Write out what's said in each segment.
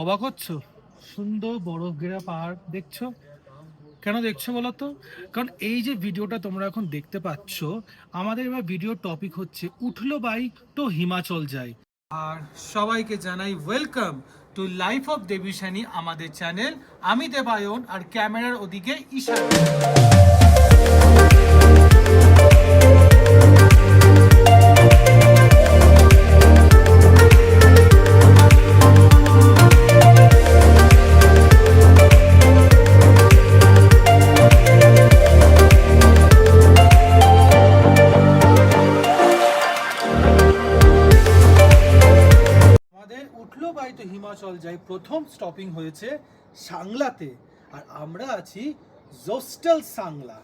অবাক হচ্ছ? সুন্দর বরফ ঘেরা পাহাড় দেখছ? কেন দেখছ বলো তো? কারণ এই যে ভিডিওটা তোমরা এখন দেখতে পাচ্ছ, আমাদের এবার ভিডিও টপিক হচ্ছে উঠল বাইক তো হিমাচল যাই। আর সবাইকে জানাই welcome to life of Debishani আমাদের চ্যানেল আমি দেবায়ন আর ক্যামেরার ওদিকে ঈশান। বাইতো হিমাচল যাই প্রথম স্টপিং হয়েছে সাংলাতে আর আমরা আছি জোস্টাল সাংলা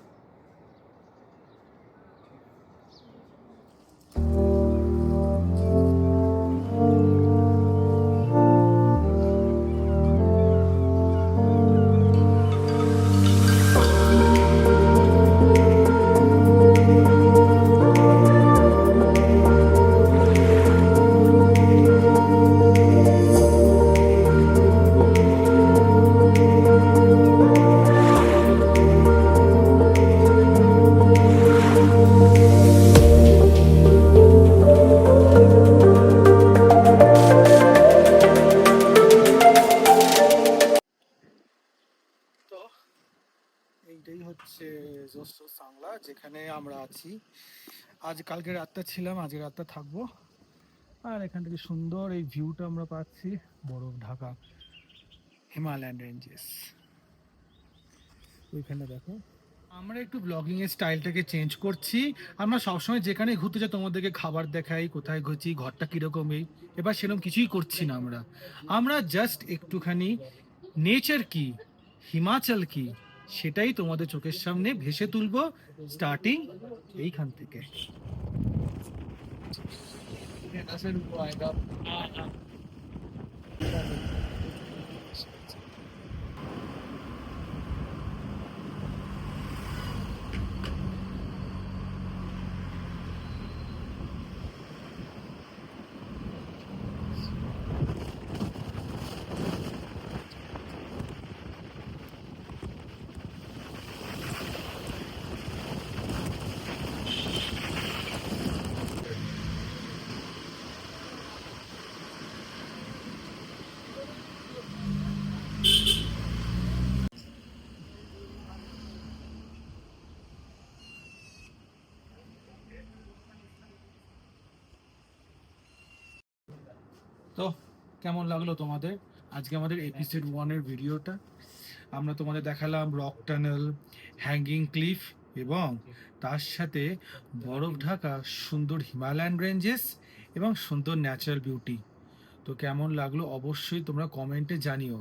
হচ্ছে সাংলা যেখানে আমরা আছি। আজ কালকে রাতটা ছিলাম, আজকে রাতটা থাকব। আর এখান থেকে সুন্দর এই ভিউটা আমরা পাচ্ছি বরফ ঢাকা হিমালয়ান রেঞ্জেস ওইখানে দেখো। আমরা একটু ব্লগিং এর স্টাইলটাকে চেঞ্জ করছি। আমরা সবসময় যেখানে ঘুরতে যাই, তোমাদেরকে খাবার দেখাই, কোথায় ঘুরছি, ঘরটা কীরকম এই, এবার সেরকম কিছুই করছি না আমরা। আমরা জাস্ট একটুখানি নেচার কি হিমাচল কি সেটাই তোমাদের চোখের সামনে ভেসে তুলব স্টার্টিং এইখান থেকে। তো কেমন লাগল তোমাদের? আজকে আমাদের এপিসোড ওয়ানের ভিডিওটা আমরা তোমাদের দেখালাম রক টানেল হ্যাঙ্গিং ক্লিফ এবং তার সাথে বরফ ঢাকা, সুন্দর হিমালয়ান রেঞ্জেস এবং সুন্দর ন্যাচারাল বিউটি তো কেমন লাগল অবশ্যই তোমরা কমেন্টে জানিও।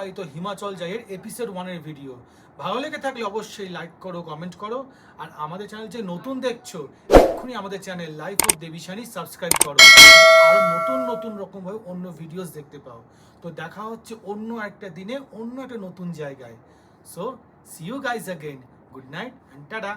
উঠল বাই তো হিমাচল যাইয়ের এপিসোড ওয়ানের ভিডিও ভালো লেগে থাকলে অবশ্যই লাইক করো কমেন্ট করো, আর আমাদের চ্যানেল যে নতুন দেখছ, এক্ষুনি আমাদের channel life of Debishani subscribe করো। আর নতুন নতুন রকমভাবে অন্য ভিডিওস দেখতে পাও। তো দেখা হচ্ছে অন্য একটা দিনে, অন্য একটা নতুন জায়গায়। So see you guys again good night and tata